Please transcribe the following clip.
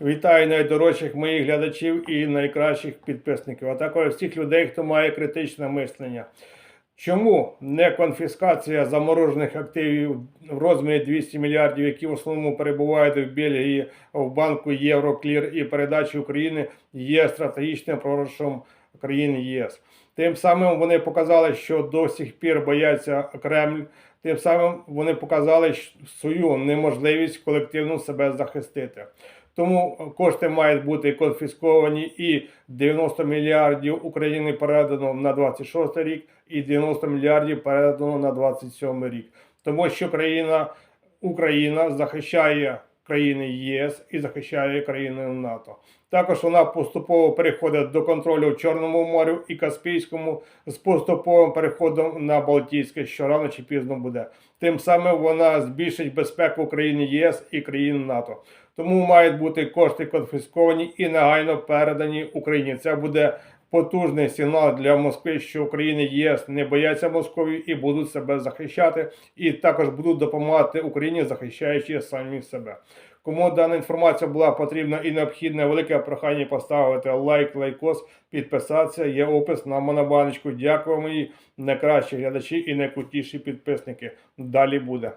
Вітаю найдорожчих моїх глядачів і найкращих підписників, а також всіх людей, хто має критичне мислення. Чому не конфіскація заморожених активів в розмірі 200 мільярдів, які в основному перебувають в Бельгії, в банку Євроклір і передачі України є стратегічним програшом країн ЄС? Тим самим вони показали, що до сих пір бояться Кремль. Тим самим вони показали свою неможливість колективно себе захистити. Тому кошти мають бути конфісковані і 90 мільярдів України передано на 26 рік, і 90 мільярдів передано на 27 рік. Тому що країна Україна захищає країни ЄС і захищає країни НАТО. Також вона поступово переходить до контролю в Чорному морі і Каспійському з поступовим переходом на Балтійське, що рано чи пізно буде. Тим самим вона збільшить безпеку країн ЄС і країн НАТО. Тому мають бути кошти конфісковані і негайно передані Україні. Це буде потужний сигнал для Москви, що України ЄС не бояться Московії і будуть себе захищати, і також будуть допомагати Україні, захищаючи самі себе. Кому дана інформація була потрібна і необхідна, велике прохання поставити лайк, лайкос, підписатися. Є опис на монобаночку. Дякую, мої найкращі глядачі і найкрутіші підписники. Далі буде.